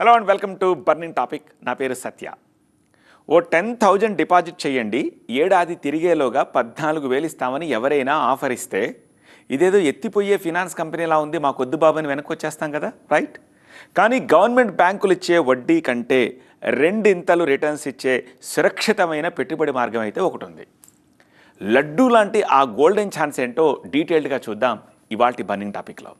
Hello and welcome to burning topic నా పేరు సత్య. ఓ టెన్ థౌజండ్ డిపాజిట్ చేయండి. ఏడాది తిరిగేలోగా పద్నాలుగు వేలు ఇస్తామని ఎవరైనా ఆఫర్ ఇస్తే ఇదేదో ఎత్తిపోయే ఫినాన్స్ కంపెనీలా ఉంది మా కొద్దు బాబుని వెనక్కి వచ్చేస్తాం కదా రైట్ కానీ గవర్నమెంట్ బ్యాంకులు ఇచ్చే వడ్డీ కంటే రెండింతలు రిటర్న్స్ ఇచ్చే సురక్షితమైన పెట్టుబడి మార్గం అయితే ఒకటి ఉంది. లడ్డూ లాంటి ఆ గోల్డెన్ ఛాన్స్ ఏంటో డీటెయిల్డ్గా చూద్దాం ఇవాల్టి బర్నింగ్ టాపిక్లో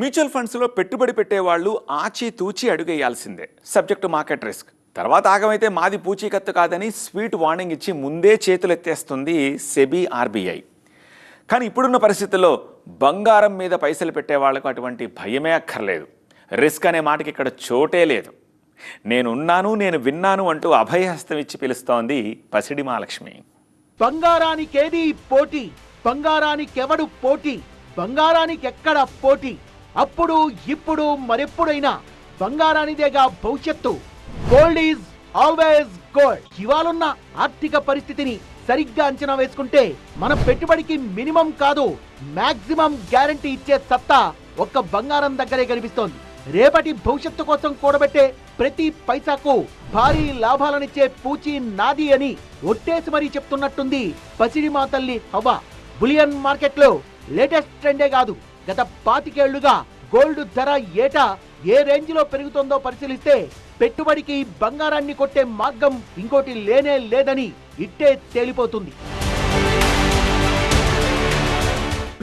మ్యూచువల్ ఫండ్స్లో పెట్టుబడి పెట్టేవాళ్ళు ఆచితూచి అడుగేయాల్సిందే. సబ్జెక్ట్ మార్కెట్ రిస్క్ తర్వాత ఆగమైతే మాది పూచీకత్తు కాదని స్వీట్ వార్నింగ్ ఇచ్చి ముందే చేతులు ఎత్తేస్తుంది సెబీ ఆర్బీఐ. కానీ ఇప్పుడున్న పరిస్థితుల్లో బంగారం మీద పైసలు పెట్టే వాళ్ళకు అటువంటి భయమే అక్కర్లేదు. రిస్క్ అనే మాటకి ఇక్కడ చోటే లేదు. నేనున్నాను నేను విన్నాను అంటూ అభయహస్తం ఇచ్చి పిలుస్తోంది పసిడి మహాలక్ష్మి. బంగారానికేది పోటీ? బంగారానికెవడు పోటీ? బంగారానికెక్కడ పోటీ? అప్పుడు ఇప్పుడు మరెప్పుడైనా బంగారానిదేగా భవిష్యత్తు. గోల్డ్ ఈజ్ ఆల్వేస్ గోల్డ్ ఇవాళున్న ఆర్థిక పరిస్థితిని సరిగ్గా అంచనా వేసుకుంటే మన పెట్టుబడికి మినిమం కాదు మాక్సిమం గ్యారంటీ ఇచ్చే సత్తా ఒక్క బంగారం దగ్గరే కనిపిస్తోంది. రేపటి భవిష్యత్తు కోసం కూడబెట్టే ప్రతి పైసాకు భారీ లాభాలనిచ్చే పూచి నాది అని ఒట్టేసి మరీ చెప్తున్నట్టుంది పసిడి మా తల్లి హవా బులియన్ మార్కెట్లో లేటెస్ట్ ట్రెండే కాదు. గత పాతికేళ్ళుగా గోల్డ్ ధర ఏటా ఏ రేంజ్లో పెరుగుతుందో పరిశీలిస్తే పెట్టుబడికి బంగారాన్ని కొట్టే మార్గం ఇంకోటి లేనే లేదని ఇట్టే తేలిపోతుంది.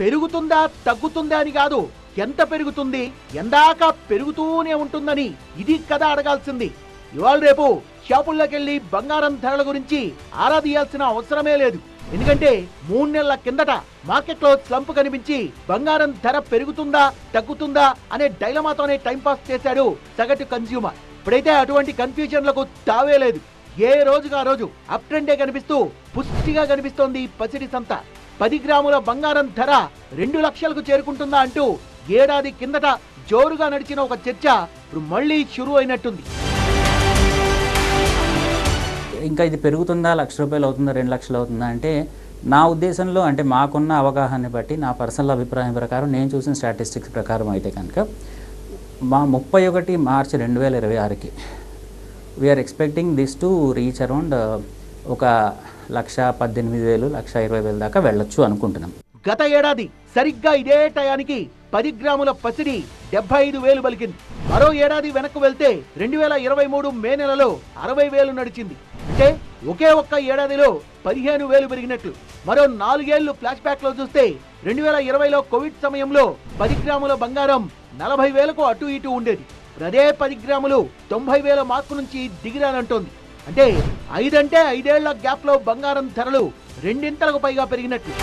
పెరుగుతుందా తగ్గుతుందా అని కాదు ఎంత పెరుగుతుంది ఎందాక పెరుగుతూనే ఉంటుందని ఇది కదా అడగాల్సింది. ఇవాళ రేపు షాపుల్లోకెళ్ళి బంగారం ధరల గురించి ఆరా తీయాల్సిన అవసరమే లేదు. ఎందుకంటే మూడు నెలల కిందట మార్కెట్లో స్లంప్ కనిపించి బంగారం ధర పెరుగుతుందా తగ్గుతుందా అనే డైలమాతోనే టైంపాస్ చేశాడు సగటు కన్స్యూమర్. ఇప్పుడైతే అటువంటి కన్ఫ్యూజన్లకు తావే లేదు. ఏ రోజుగా రోజు అప్ ట్రెండే కనిపిస్తూ పుష్టిగా కనిపిస్తోంది పసిడి సంత. పది గ్రాముల బంగారం ధర రెండు లక్షలకు చేరుకుంటుందా అంటూ ఏడాది కిందట జోరుగా నడిచిన ఒక చర్చ ఇప్పుడు మళ్ళీ షురు అయినట్టుంది. ఇంకా ఇది పెరుగుతుందా? లక్ష రూపాయలు అవుతుందా? రెండు లక్షలు అవుతుందా? అంటే నా ఉద్దేశంలో అంటే మాకున్న అవగాహన బట్టి నా పర్సనల్ అభిప్రాయం ప్రకారం నేను చూసిన స్టాటిస్టిక్స్ ప్రకారం అయితే కనుక మా ముప్పై ఒకటి మార్చ్ రెండు వేల ఇరవై ఆరుకి we're expecting this to reach around ఒక లక్ష పద్దెనిమిది వేలు లక్ష ఇరవై వేలు దాకా వెళ్ళొచ్చు అనుకుంటున్నాం. గత ఏడాది సరిగ్గా ఇదే టయానికి పది గ్రాముల పసిడి డెబ్బై ఐదు వేలు పలికింది. మరో ఏడాది వెనక్కు వెళ్తే రెండు వేల ఇరవై మూడు మే నెలలో అరవై వేలు నడిచింది. అంటే ఒకే ఒక్క ఏడాదిలో పదిహేను వేలు పెరిగినట్లు. మరో నాలుగేళ్ళు ఫ్లాష్ బ్యాక్లో చూస్తే రెండు వేల ఇరవైలో కోవిడ్ సమయంలో పది గ్రాముల బంగారం నలభై వేలకు అటు ఇటు ఉండేది. అదే పది గ్రాములు తొంభై వేల మార్కు నుంచి దిగిరానంటోంది. అంటే ఐదంటే ఐదేళ్ళ గ్యాప్లో బంగారం ధరలు రెండింతలకు పైగా పెరిగినట్లు.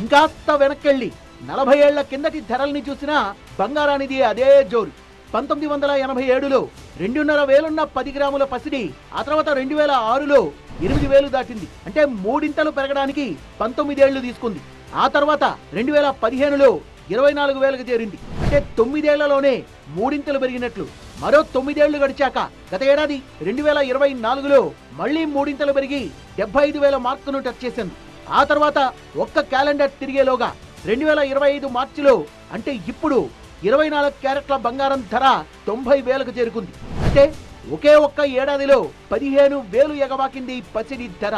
ఇంకాస్త వెనక్కెళ్ళి నలభై ఏళ్ళ కిందటి ధరల్ని చూసినా బంగారానిది అదే జోరు. పంతొమ్మిది వందల ఎనభై ఏడులో రెండున్నర వేలున్న పది గ్రాముల పసిడి ఆ తర్వాత రెండు వేల ఆరులో ఎనిమిది వేలు దాటింది అంటే మూడింతలు పెరగడానికి పంతొమ్మిదేళ్ళు తీసుకుంది. ఆ తర్వాత రెండు వేల పదిహేనులో ఇరవై నాలుగు వేలకు చేరింది. అంటే తొమ్మిదేళ్ళలోనే మూడింతలు పెరిగినట్లు. మరో తొమ్మిదేళ్ళు గడిచాక గత ఏడాది రెండు వేల ఇరవై నాలుగులో మళ్ళీ మూడింతలు పెరిగి డెబ్బై ఐదు వేల మార్కును టచ్ చేసింది. ఆ తర్వాత ఒక్క క్యాలెండర్ తిరిగేలోగా రెండు వేల ఇరవై ఐదు మార్చిలో అంటే ఇప్పుడు ఇరవై నాలుగు క్యారెట్ల బంగారం ధర తొంభై వేలకు చేరుకుంది. అంటే ఒకే ఒక్క ఏడాదిలో పదిహేను వేలు ఎగబాకింది పసిడి ధర.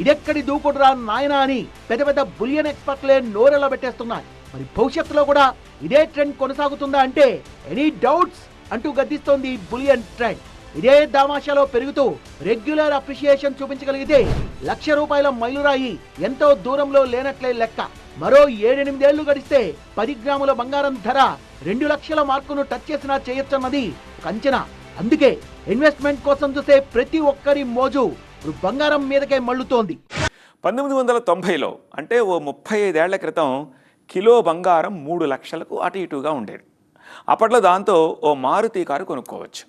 ఇదెక్కడి దూకుడురా నాయనా అని పెద్ద పెద్ద బులియన్ ఎక్స్పర్ట్లే నోరెలా పెట్టేస్తున్నారు మరి భవిష్యత్తులో కూడా ఇదే ట్రెండ్ కొనసాగుతుందా అంటే ఎనీ డౌట్స్ అంటూ గద్దిస్తోంది బులియన్ ట్రెండ్. ఇదే దామాషాలో పెరుగుతూ రెగ్యులర్ అప్రిషియేషన్ చూపించగలిగితే లక్ష రూపాయల మైలురాయి ఎంతో దూరంలో లేనట్లే లెక్క. మరో ఏడెనిమిదేళ్ళు గడిస్తే పది గ్రాముల బంగారం ధర రెండు లక్షల మార్కును టచ్ చేసినా చేయొచ్చన్నది ఒక అంచనా అందుకే ఇన్వెస్ట్మెంట్ కోసం చూసే ప్రతి ఒక్కరి మోజు బంగారం మీదకే మళ్ళుతోంది. పంతొమ్మిది వందల తొంభైలో అంటే ఓ ముప్పై ఐదేళ్ళ క్రితం కిలో బంగారం మూడు లక్షలకు అటు ఇటుగా ఉండేది. అప్పట్లో దాంతో ఓ మారుతి కారు కొనుక్కోవచ్చు.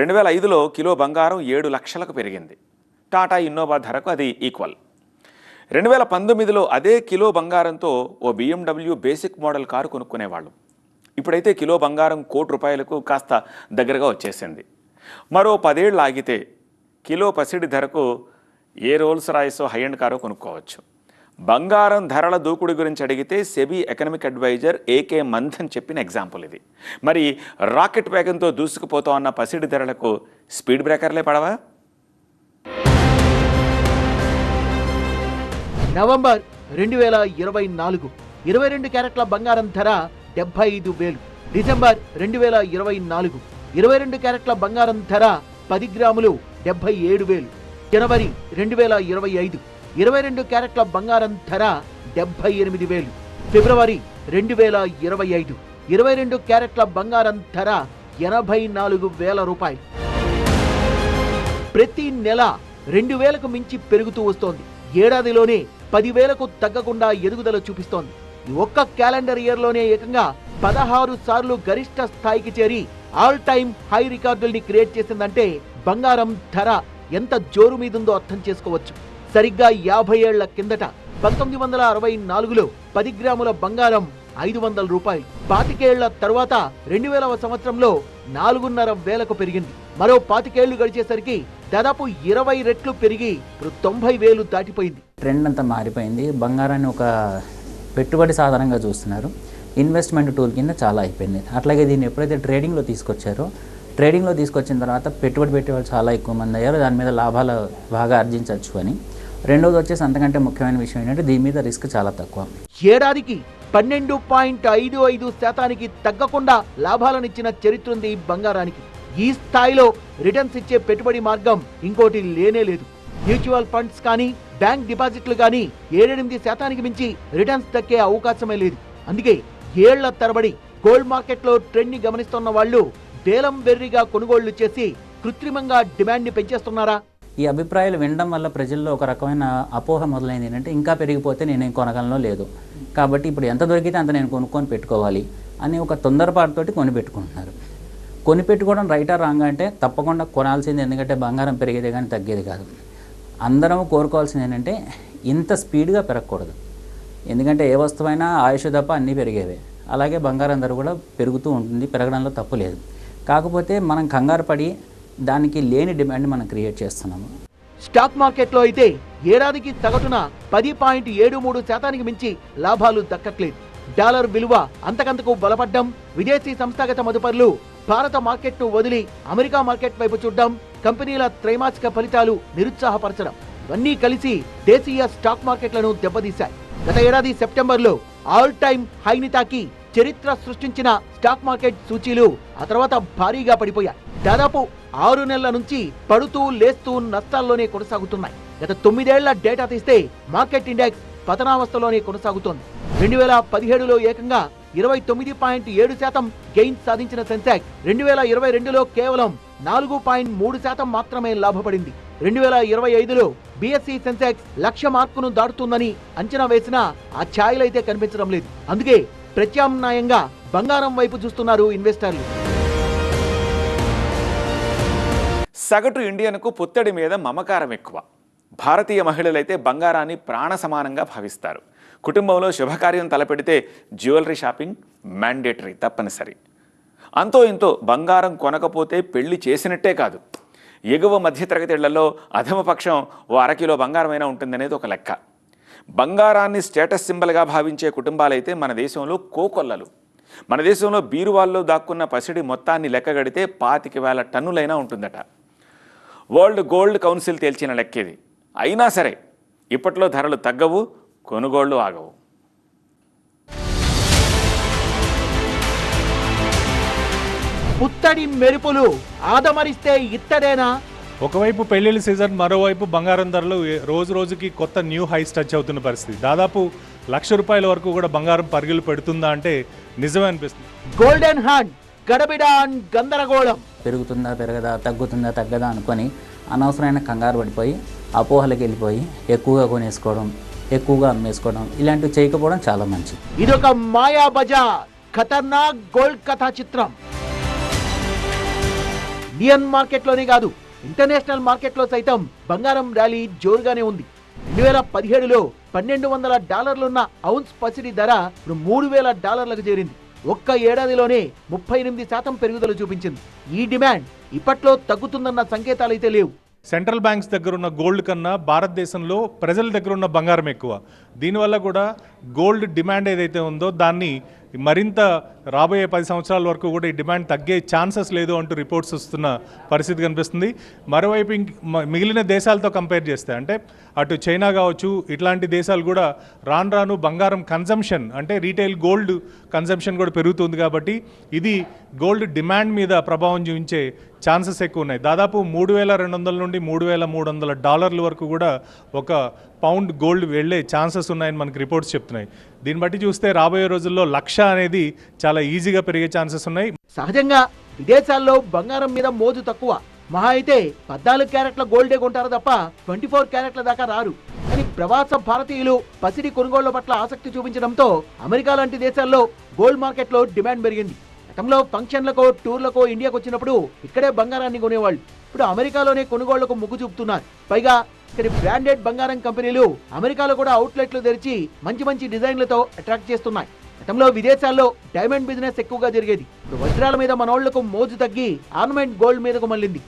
రెండు వేల ఐదులో కిలో బంగారం ఏడు లక్షలకు పెరిగింది. టాటా ఇన్నోవా ధరకు అది ఈక్వల్. రెండు వేల పంతొమ్మిదిలో అదే కిలో బంగారంతో ఓ బిఎండబ్ల్యూ బేసిక్ మోడల్ కారు కొనుక్కునేవాళ్ళు. ఇప్పుడైతే కిలో బంగారం కోటి రూపాయలకు కాస్త దగ్గరగా వచ్చేసింది. మరో పదేళ్ళు ఆగితే కిలో పసిడి ధరకు ఏ రోల్స్ రాయిసో హై అండ్ కారో కొనుక్కోవచ్చు. బంగారం ధరల దూకుడు గురించి అడిగితే SEBI economic adviser AK Manthan చెప్పిన ఎగ్జాంపుల్ ఇది. మరి రాకెట్ వేగంతో దూసుకుపోతా ఉన్న పసిడి ధరలకు స్పీడ్ బ్రేకర్లే పడవా? నవంబర్ రెండు వేల ఇరవై నాలుగు ఇరవై రెండు క్యారెట్ల బంగారం ధర డెబ్బై ఐదు వేలు. డిసెంబర్ రెండు వేల ఇరవై నాలుగు. ఇరవై రెండు క్యారెట్ల బంగారం ధర పది గ్రాములు డెబ్బై ఏడు వేలు. జనవరి రెండు వేల ఇరవై ఐదు. ఇరవై రెండు క్యారెట్ల బంగారం ధర డెబ్బై ఎనిమిది వేలు. ఫిబ్రవరి రెండు వేల ఇరవై ఐదు. ఇరవై రెండు క్యారెట్ల బంగారం ధర ఎనభై నాలుగు వేల రూపాయలు. ప్రతి నెల రెండు వేలకు మించి పెరుగుతూ వస్తోంది. ఏడాదిలోనే పదివేలకు తగ్గకుండా ఎదుగుదల చూపిస్తోంది. ఒక్క క్యాలెండర్ ఇయర్లోనే ఏకంగా పదహారు సార్లు గరిష్ట స్థాయికి చేరి ఆల్ టైమ్ హై రికార్డుల్ని క్రియేట్ చేసిందంటే బంగారం ధర ఎంత జోరు మీదుందో అర్థం చేసుకోవచ్చు. సరిగ్గా యాభై ఏళ్ళ కిందట పంతొమ్మిది వందల అరవై నాలుగులో పది గ్రాముల బంగారం ఐదు వందల రూపాయలు. పాతికేళ్ళ తర్వాత రెండు వేలవ సంవత్సరంలో నాలుగున్నర వేలకు పెరిగింది. మరో పాతికేళ్ళు గడిచేసరికి దాదాపు ఇరవై రెట్లు పెరిగి ఇప్పుడు తొంభై వేలు దాటిపోయింది. ట్రెండ్ అంతా మారిపోయింది. బంగారాన్ని ఒక పెట్టుబడి సాధనంగా చూస్తున్నారు. ఇన్వెస్ట్మెంట్ టూల్ కింద చాలా అయిపోయింది. అట్లాగే దీన్ని ఎప్పుడైతే ట్రేడింగ్లో తీసుకొచ్చారో ట్రేడింగ్లో తీసుకొచ్చిన తర్వాత పెట్టుబడి పెట్టే వాళ్ళు చాలా ఎక్కువ మంది అయ్యారు. దాని మీద లాభాలు బాగా ఆర్జించవచ్చు అని. రెండోది వచ్చేసి అంతకంటే ముఖ్యమైన విషయం ఏంటంటే దీని మీద రిస్క్ చాలా తక్కువ. ఏడాదికి పన్నెండు పాయింట్ ఐదు ఐదు శాతానికి తగ్గకుండా లాభాలనిచ్చిన చరిత్ర ఉంది బంగారానికి. ఈ స్థాయిలో రిటర్న్స్ ఇచ్చే పెట్టుబడి మార్గం ఇంకోటి లేనే లేదు. మ్యూచువల్ ఫండ్స్ కానీ బ్యాంక్ డిపాజిట్లు కానీ ఏడెనిమిది శాతానికి మించి రిటర్న్స్ దక్కే అవకాశమే లేదు. అందుకే ఏళ్ళ తరబడి గోల్డ్ మార్కెట్లో ట్రెండ్ని గమనిస్తున్న వాళ్ళు వేలం వెర్రిగా కొనుగోళ్ళు చేసి కృత్రిమంగా డిమాండ్ని పెంచేస్తున్నారా? ఈ అభిప్రాయాలు వినడం వల్ల ప్రజల్లో ఒక రకమైన అపోహ మొదలైంది. ఏంటంటే ఇంకా పెరిగిపోతే నేను కొనగలను లేదు. కాబట్టి ఇప్పుడు ఎంత దొరికితే అంత నేను కొనుక్కొని పెట్టుకోవాలి అని ఒక తొందరపాటుతోటి కొనిపెట్టుకుంటున్నారు. కొనిపెట్టుకోవడం రైటర్ పెట్టుకోవడం రైటా రాంగ్ అంటే తప్పకుండా కొనాల్సింది ఎందుకంటే బంగారం పెరిగేది కానీ తగ్గేది కాదు. అందరం కోరుకోవాల్సింది ఏంటంటే ఇంత స్పీడ్గా పెరగకూడదు. ఎందుకంటే ఏ వస్తువైనా ఆయుష తప్ప అన్నీ పెరిగేవే. అలాగే బంగారం ధర కూడా పెరుగుతూ ఉంటుంది పెరగడంలో తప్పు లేదు. కాకపోతే మనం కంగారు పడి దానికి లేని డిమాండ్ మనం క్రియేట్ చేస్తున్నాము. స్టాక్ మార్కెట్లో అయితే ఏడాదికి సగటున పది పాయింట్ ఏడు మూడు శాతానికి మించి లాభాలు దక్కట్లేదు. డాలర్ విలువ అంతకంతకు బలపడ్డం విదేశీ సంస్థాగత మదుపర్లు భారత మార్కెట్ను వదిలి అమెరికా మార్కెట్ వైపు చూడడం కంపెనీల త్రైమాసిక ఫలితాలు నిరుత్సాహపరచడం. ఇవన్నీ కలిసి దేశీయ స్టాక్ మార్కెట్లను దెబ్బతీశాయి. గత ఏడాది సెప్టెంబర్లో ఆల్ టైమ్ హైని తాకి చరిత్ర సృష్టించిన స్టాక్ మార్కెట్ సూచీలు ఆ తర్వాత భారీగా పడిపోయాయి. దాదాపు ఆరు నెలల నుంచి పడుతూ లేస్తూ నష్టాల్లోనే కొనసాగుతున్నాయి. గత తొమ్మిదేళ్ళ డేటా తీస్తే మార్కెట్ ఇండెక్స్ పతనావస్థలోనే కొనసాగుతోంది. రెండు వేల పదిహేడులో ఏకంగా ఇరవై తొమ్మిది పాయింట్ ఏడు శాతం గెయిన్ సాధించిన సెన్సాక్ రెండు వేల ఇరవై రెండులో కేవలం నాలుగు పాయింట్ మూడు శాతం మాత్రమే లాభపడింది. రెండు వేల ఇరవై ఐదులో బీఎస్సీ సెన్సెక్స్ లక్ష మార్కును దాటుతుందని అంచనా వేసినా ఆ ఛాయలైతే కనిపించడం లేదు. అందుకే ప్రత్యామ్నాయంగా బంగారం వైపు చూస్తున్నారు ఇన్వెస్టర్లు. సగటు ఇండియన్కు పుత్తడి మీద మమకారం ఎక్కువ. భారతీయ మహిళలైతే బంగారాన్ని ప్రాణ సమానంగా భావిస్తారు. కుటుంబంలో శుభకార్యం తలపెడితే జ్యువెలరీ షాపింగ్ మ్యాండేటరీ తప్పనిసరి. అంతో ఇంతో బంగారం కొనకపోతే పెళ్ళి చేసినట్టే కాదు. ఎగువ మధ్యతరగతి ఇళ్ళలో అధమపక్షం ఓ అరకిలో బంగారమైనా ఉంటుందనేది ఒక లెక్క. బంగారాన్ని స్టేటస్ సింబల్గా భావించే కుటుంబాలైతే మన దేశంలో కోకొల్లలు. మన దేశంలో బీరువాల్లో దాక్కున్న పసిడి మొత్తాన్ని లెక్కగడితే పాతిక వేల టన్నులైనా ఉంటుందట. వరల్డ్ గోల్డ్ కౌన్సిల్ తేల్చిన లెక్కేది. అయినా సరే ఇప్పట్లో ధరలు తగ్గవు కొనుగోళ్ళు ఆగవు. పుత్తడి మెరుపులు ఆదమరిస్తే ఇత్తడేనా? ఒకవైపు పెళ్ళిళ్ళ సీజన్ మరోవైపు బంగారం ధరలు రోజు రోజుకి కొత్త న్యూ హైస్ టచ్ అవుతున్న పరిస్థితి. దాదాపు లక్ష రూపాయల వరకు కూడా బంగారం పరుగులు పెడుతుందా అంటే నిజమే అనిపిస్తుంది. గోల్డెన్ హ్యాండ్ గడబిడాన్ గందరగోళం. పెరుగుతుందా పెరగదా తగ్గుతుందా తగ్గదా అనుకొని అనవసరమైన కంగారు పడిపోయి అపోహలకు వెళ్ళిపోయి ఎక్కువగా కొనేసుకోవడం ఎక్కువగా అమ్మేసుకోవడం ఇలాంటివి చేయకపోవడం చాలా మంచిది. ఇదొక మాయా బజార్ ఖతర్నాక్ గోల్డ్ కథా చిత్రం. ఇండియన్ మార్కెట్లోనే కాదు ఇంటర్నేషనల్ మార్కెట్లో సైతం బంగారం ర్యాలీ జోరుగానే ఉంది. రెండు వేల పదిహేడులో పన్నెండు వందల డాలర్లున్న ఔన్స్ పసిడి ధర ఇప్పుడు మూడు వేల డాలర్లకు చేరింది. ఒక్క ఏడాదిలోనే ముప్పై ఎనిమిది శాతం పెరుగుదల చూపించింది. ఈ డిమాండ్ ఇప్పట్లో తగ్గుతుందన్న సంకేతాలైతే లేవు. సెంట్రల్ బ్యాంక్స్ దగ్గర ఉన్న గోల్డ్ కన్నా భారతదేశంలో ప్రజల దగ్గర ఉన్న బంగారం ఎక్కువ. దీనివల్ల కూడా గోల్డ్ డిమాండ్ ఏదైతే ఉందో దాన్ని మరింత రాబోయే పది సంవత్సరాల వరకు కూడా ఈ డిమాండ్ తగ్గే ఛాన్సెస్ లేదు అంటూ రిపోర్ట్స్ వస్తున్న పరిస్థితి కనిపిస్తుంది. మరోవైపు ఇంక మిగిలిన దేశాలతో కంపేర్ చేస్తే అంటే అటు చైనా కావచ్చు ఇట్లాంటి దేశాలు కూడా రాను రాను బంగారం కన్జంప్షన్ అంటే రీటైల్ గోల్డ్ కన్జంప్షన్ కూడా పెరుగుతుంది కాబట్టి ఇది గోల్డ్ డిమాండ్ మీద ప్రభావం చూపించే ఛాన్సెస్ ఎక్కువ ఉన్నాయి. దాదాపు మూడు వేల రెండు వందల నుండి మూడు వేల మూడు వందల డాలర్ల వరకు కూడా ఒక పౌండ్ గోల్డ్ వెళ్ళే ఛాన్సెస్ ఉన్నాయని మనకి రిపోర్ట్స్ చెప్తున్నాయి. దీన్ని బట్టి చూస్తే రాబోయే రోజుల్లో లక్ష అనేది చాలా ఈజీగా పెరిగే ఛాన్సెస్ ఉన్నాయి. సహజంగా విదేశాల్లో బంగారం మీద మోజు తక్కువ. మహా అయితే పద్నాలుగు క్యారెట్ల గోల్డే కొంటారు తప్ప ట్వంటీ ఫోర్ క్యారెట్ల దాకా రారు. కానీ ప్రవాస భారతీయులు పసిడి కొనుగోళ్ళ పట్ల ఆసక్తి చూపించడంతో అమెరికా లాంటి దేశాల్లో గోల్డ్ మార్కెట్లో డిమాండ్ పెరిగింది. గతంలో ఫంక్షన్లకో టూర్లకో ఇండియాకు వచ్చినప్పుడు ఇక్కడే బంగారాన్ని కొనేవాళ్ళు. ఇప్పుడు అమెరికాలోనే కొనుగోళ్ళకు మొగ్గు చూపుతున్నారు. పైగా ఇక్కడి బ్రాండెడ్ బంగారం కంపెనీలు అమెరికాలో కూడా అవుట్లెట్లు తెరిచి మంచి మంచి డిజైన్లతో అట్రాక్ట్ చేస్తున్నాయి. గతంలో విదేశాల్లో డైమండ్ బిజినెస్ ఎక్కువగా జరిగేది. ఇప్పుడు వజ్రాల మీద మనోళ్ళకు మోజు తగ్గి ఆర్నమెంట్ గోల్డ్ మీదకు మళ్ళింది.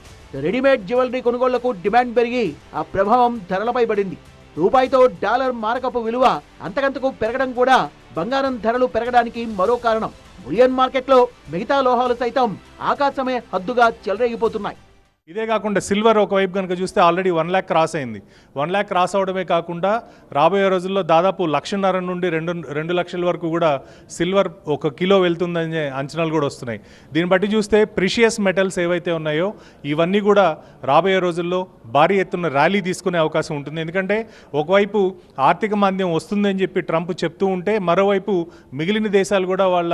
రెడీమేడ్ జ్యువెలరీ కొనుగోళ్ళకు డిమాండ్ పెరిగి ఆ ప్రభావం ధరలపై పడింది. రూపాయితో డాలర్ మారకపు విలువ అంతకంతకు పెరగడం కూడా బంగారం ధరలు పెరగడానికి మరో కారణం. బులియన్ మార్కెట్లో మిగతా లోహాలు సైతం ఆకాశమే హద్దుగా చెలరేగిపోతున్నాయి. ఇదే కాకుండా సిల్వర్ ఒకవైపు కనుక చూస్తే ఆల్రెడీ వన్ ల్యాక్ క్రాస్ అయింది. వన్ ల్యాక్ క్రాస్ అవడమే కాకుండా రాబోయే రోజుల్లో దాదాపు లక్షన్నర నుండి రెండు రెండు లక్షల వరకు కూడా సిల్వర్ ఒక కిలో వెళ్తుందనే అంచనాలు కూడా వస్తున్నాయి. దీన్ని బట్టి చూస్తే ప్రిషియస్ మెటల్స్ ఏవైతే ఉన్నాయో ఇవన్నీ కూడా రాబోయే రోజుల్లో భారీ ఎత్తున ర్యాలీ తీసుకునే అవకాశం ఉంటుంది. ఎందుకంటే ఒకవైపు ఆర్థిక మాంద్యం వస్తుందని చెప్పి ట్రంప్ చెప్తూ ఉంటే మరోవైపు మిగిలిన దేశాలు కూడా వాళ్ళ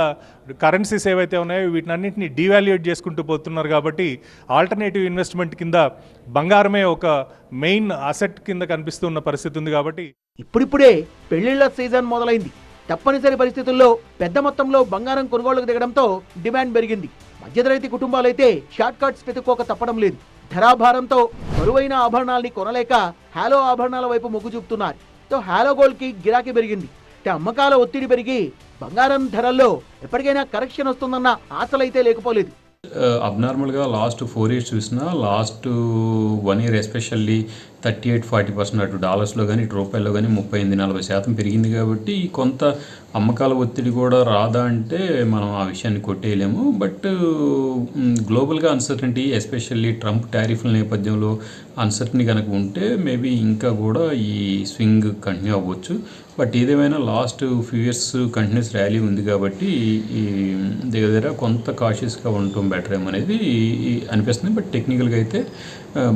కరెన్సీస్ ఏవైతే ఉన్నాయో వీటినన్నింటినీ డివాల్యుయేట్ చేసుకుంటూ పోతున్నారు కాబట్టి ఆల్టర్నేటివ్ ఇన్వెస్ట్మెంట్ కింద బంగారమే ఒక మెయిన్ అసెట్ కింద కనిపిస్తున్న పరిస్థితి ఉంది కాబట్టి ఇప్పుడిప్పుడే పెళ్ళిళ్ళ సీజన్ మొదలైంది. తప్పనిసరి పరిస్థితుల్లో పెద్ద మొత్తంలో బంగారం కొనుగోళ్ళకు దిగడంతో డిమాండ్ పెరిగింది. మధ్యతరగతి కుటుంబాలైతే షార్ట్ కట్స్ వెతుక్కోక తప్పడం లేదు. ధరాభారంతో బరువైన ఆభరణాల్ని కొనలేక హాలో ఆభరణాల వైపు మొగ్గు చూపుతున్నారు. తో హాలో గోల్డ్కి గిరాకీ పెరిగింది. అమ్మకాల ఒత్తిడి పెరిగి బంగారం ధరల్లో ఎప్పటికైనా కరెక్షన్ వస్తుందన్న ఆశలైతే లేకపోలేదు. అబ్నార్మల్గా లాస్ట్ ఫోర్ ఇయర్స్ చూసినా last one year especially thirty eight forty percent అటు డాలర్స్లో కానీ ఇటు రూపాయల్లో కానీ ముప్పై ఎనిమిది నలభై శాతం పెరిగింది కాబట్టి కొంత అమ్మకాల ఒత్తిడి కూడా రాదా అంటే మనం ఆ విషయాన్ని కొట్టేయలేము. బట్ గ్లోబల్గా అన్సర్టనిటీ ఎస్పెషల్లీ ట్రంప్ టారిఫ్ల నేపథ్యంలో అన్సర్టనీ కనుక ఉంటే మేబీ ఇంకా కూడా ఈ స్వింగ్ కంటిన్యూ అవ్వచ్చు. బట్ ఏదేమైనా last few years continuous rally ఉంది కాబట్టి ఈ దగ్గర దగ్గర కొంత కాషియస్గా ఉండటం బెటర్ ఏమనేది అనిపిస్తుంది. బట్ టెక్నికల్గా అయితే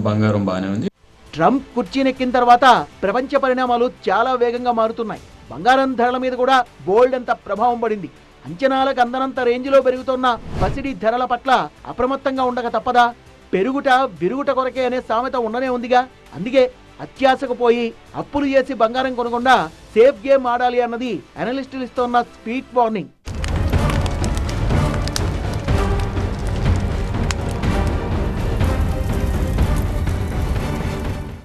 బంగారం బాగానే ఉంది. ట్రంప్ కుర్చీనెక్కిన తర్వాత ప్రపంచ పరిణామాలు చాలా వేగంగా మారుతున్నాయి. బంగారం ధరల మీద కూడా బోల్డ్ అంత ప్రభావం పడింది. అంచనాలకు అందనంత రేంజ్లో పెరుగుతున్న పసిడి ధరల పట్ల అప్రమత్తంగా ఉండక తప్పదా? పెరుగుట విరుగుట కొరకే అనే సామెత ఉండనే ఉందిగా. అందుకే అత్యాశకు పోయి అప్పులు చేసి బంగారం కొనకుండా సేఫ్ గేమ్ ఆడాలి అన్నది అనలిస్టులు ఇస్తున్న స్పీడ్ వార్నింగ్.